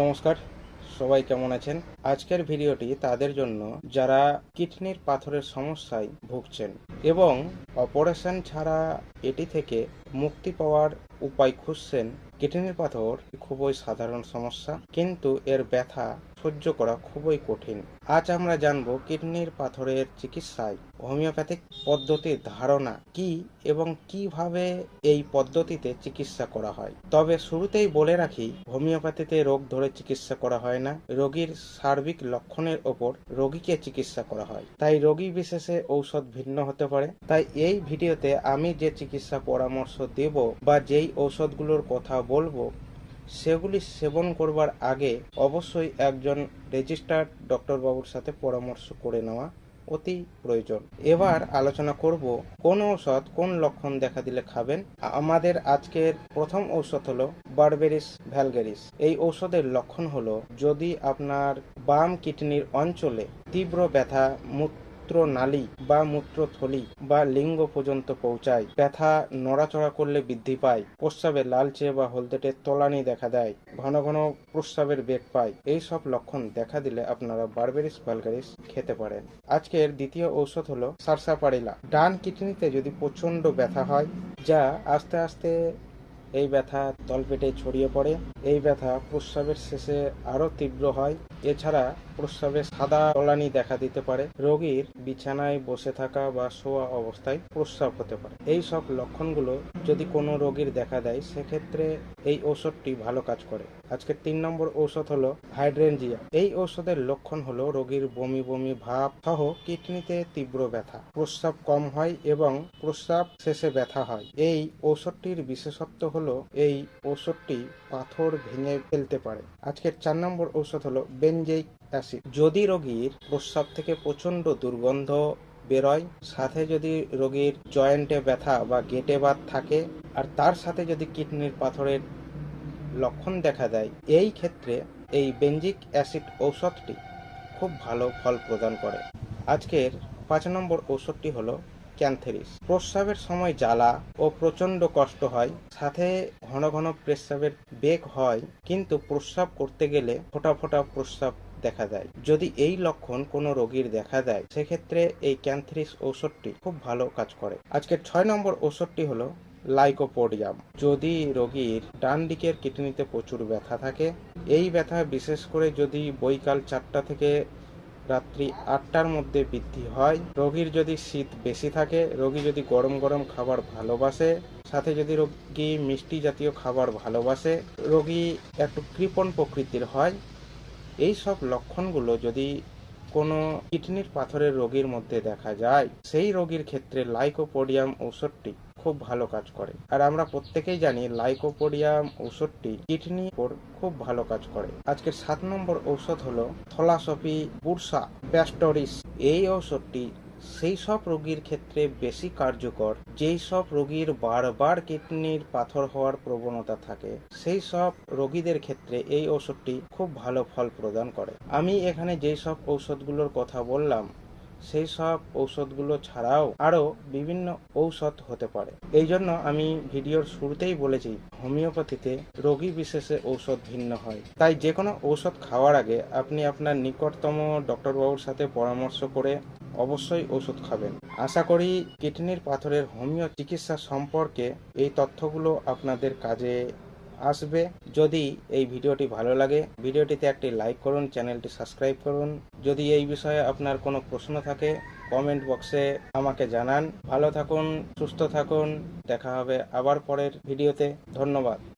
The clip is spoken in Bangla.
নমস্কার, সবাই কেমন আছেন? আজকের ভিডিওটি তাদের জন্য যারা কিডনির পাথরের সমস্যায় ভুগছেন এবং অপারেশন ছাড়া এটি থেকে মুক্তি পাওয়ার উপায় খুঁজছেন কিডনির পাথর খুবই সাধারণ সমস্যা, কিন্তু এর ব্যথা সহ্য করা খুবই কঠিন। আজ আমরা জানব কিডনির পাথরের চিকিৎসায় হোমিওপ্যাথিক পদ্ধতির ধারণা কি এবং কীভাবে এই পদ্ধতিতে চিকিৎসা করা হয়। তবে শুরুতেই বলে রাখি, হোমিওপ্যাথিতে রোগ ধরে চিকিৎসা করা হয় না। রোগীর সার্বিক লক্ষণের ওপর রোগীকে চিকিৎসা করা হয়। তাই রোগী বিশেষে ঔষধ ভিন্ন হতে পারে। তাই এই ভিডিওতে আমি যে চিকিৎসা পরামর্শ দেব বা যেই ঔষধগুলোর কথা বলব, সেগুলি সেবন করবার আগে অবশ্যই একজন রেজিস্টার্ড ডক্টর বাবুর সাথে পরামর্শ করে নেওয়া অতি প্রয়োজন। এবার আলোচনা করব কোন ঔষধ কোন লক্ষণ দেখা দিলে খাবেন। আমাদের আজকের প্রথম ঔষধ হলো বারবেরিস ভ্যালগেরিস। এই ঔষধের লক্ষণ হলো, যদি আপনার বাম কিডনির অঞ্চলে তীব্র ব্যথা মূত্র নালী বা মূত্রথলি বা লিঙ্গ পর্যন্ত পৌঁছায়। ব্যথা নড়াচড়া করলে বৃদ্ধি পায়। প্রস্রাবে লালচে বা হলদেটে তলানি দেখা দেয়। ঘন ঘন প্রস্রাবের বেগ পায়। এই সব লক্ষণ দেখা দিলে আপনারা বারবেরিস ভালগারিস খেতে পারেন। আজকের দ্বিতীয় ঔষধ হলো সারসাপারিলা ডান কিডনিতে যদি প্রচণ্ড ব্যথা হয়, যা আস্তে আস্তে এই ব্যথা তলপেটে ছড়িয়ে পড়ে, এই ব্যথা প্রস্রাবের শেষে আরও তীব্র হয় এছাড়া প্রস্রাবে সাদা তলানি দেখা দিতে পারে, রোগীর বিছানায় বসে থাকা বা শোয়া অবস্থায় প্রস্রাব হতে পারে। এই সব লক্ষণগুলো যদি কোনো রোগীর দেখা দেয়, সেক্ষেত্রে এই ঔষধটি ভালো কাজ করে। আজকের তিন নম্বর ঔষধ হলো হাইড্রেনজিয়া। এই ঔষধের লক্ষণ হলো রোগীর বমি বমি, ভাব সহ কিডনিতে তীব্র ব্যথা। প্রস্রাব কম হয় এবং প্রস্রাব শেষে ব্যথা হয়। এই ঔষধটির বিশেষত্ব হলো এই ঔষধটি পাথর ভেঙে ফেলতে পারে। আজকের চার নম্বর ঔষধ হলো বেনজেইক অ্যাসিড। যদি রোগীর প্রস্রাব থেকে প্রচণ্ড দুর্গন্ধ বেরোয়, সাথে যদি রোগীর জয়েন্টে ব্যথা বা গেটে বাত থাকে, আর তার সাথে যদি কিডনির পাথরের লক্ষণ দেখা দেয়, এই ক্ষেত্রে এই বেঞ্জিক অ্যাসিড ঔষধটি খুব ভালো ফল প্রদান করে। আজকের পাঁচ নম্বর ঔষধটি হলো ক্যান্থেরিস প্রস্রাবের সময় জ্বালা ও প্রচণ্ড কষ্ট হয়, সাথে ঘন ঘন প্রস্রাবের বেগ হয়, কিন্তু প্রস্রাব করতে গেলে ফোটা ফোটা প্রস্রাব দেখা দেয়। যদি এই লক্ষণ কোনো রোগীর দেখা দেয়, সেক্ষেত্রে এই ক্যান্থেরিস ঔষধটি খুব ভালো কাজ করে। আজকের ছয় নম্বর ঔষধটি হলো লাইকোপোডিয়াম। যদি রোগীর ডান দিকের কিডনিতে প্রচুর ব্যথা থাকে, এই ব্যথা বিশেষ করে যদি বৈকাল চারটা থেকে রাত্রি আটটার মধ্যে বৃদ্ধি হয়। রোগীর যদি শীত বেশি থাকে, রোগী যদি গরম গরম খাবার ভালোবাসে, সাথে যদি রোগী মিষ্টি জাতীয় খাবার ভালোবাসে, রোগী একটু কৃপণ প্রকৃতির হয়। এই সব লক্ষণগুলো যদি কোনো কিডনির পাথরের রোগীর মধ্যে দেখা যায়, সেই রোগীর ক্ষেত্রে লাইকোপোডিয়াম ঔষধটি খুব ভালো কাজ করে। আর আমরা প্রত্যেকেই জানি লাইকোপোডিয়াম ঔষধটি কিডনি উপর খুব ভালো কাজ করে। আজকের সাত নম্বর ঔষধ হলো থলাসপি বুরসা প্যাস্টরিস এই ঔষধটি সেই সব রোগীর ক্ষেত্রে বেশি কার্যকর, যেই সব রোগীর বারবার কিডনির পাথর হওয়ার প্রবণতা থাকে, সেই সব রোগীদের ক্ষেত্রে এই ঔষধটি খুব ভালো ফল প্রদান করে। আমি এখানে যেই সব ঔষধগুলোর কথা বললাম সেই সব ঔষধগুলো ছাড়াও আরও বিভিন্ন ঔষধ হতে পারে। এই জন্য আমি ভিডিওর শুরুতেই বলেছি, হোমিওপ্যাথিতে রোগী বিশেষে ঔষধ ভিন্ন হয়। তাই যে কোনো ঔষধ খাওয়ার আগে আপনি আপনার নিকটতম ডক্টরবাবুর সাথে পরামর্শ করে অবশ্যই ওষুধ খাবেন। আশা করি কিডনির পাথরের হোমিও চিকিৎসা সম্পর্কে এই তথ্যগুলো আপনাদের কাজে আসবে। যদি এই ভিডিওটি ভালো লাগে, ভিডিওটিতে একটি লাইক করুন, চ্যানেলটি সাবস্ক্রাইব করুন। যদি এই বিষয়ে আপনার কোনো প্রশ্ন থাকে কমেন্ট বক্সে আমাকে জানান। ভালো থাকুন, সুস্থ থাকুন। দেখা হবে আবার পরের ভিডিওতে। ধন্যবাদ।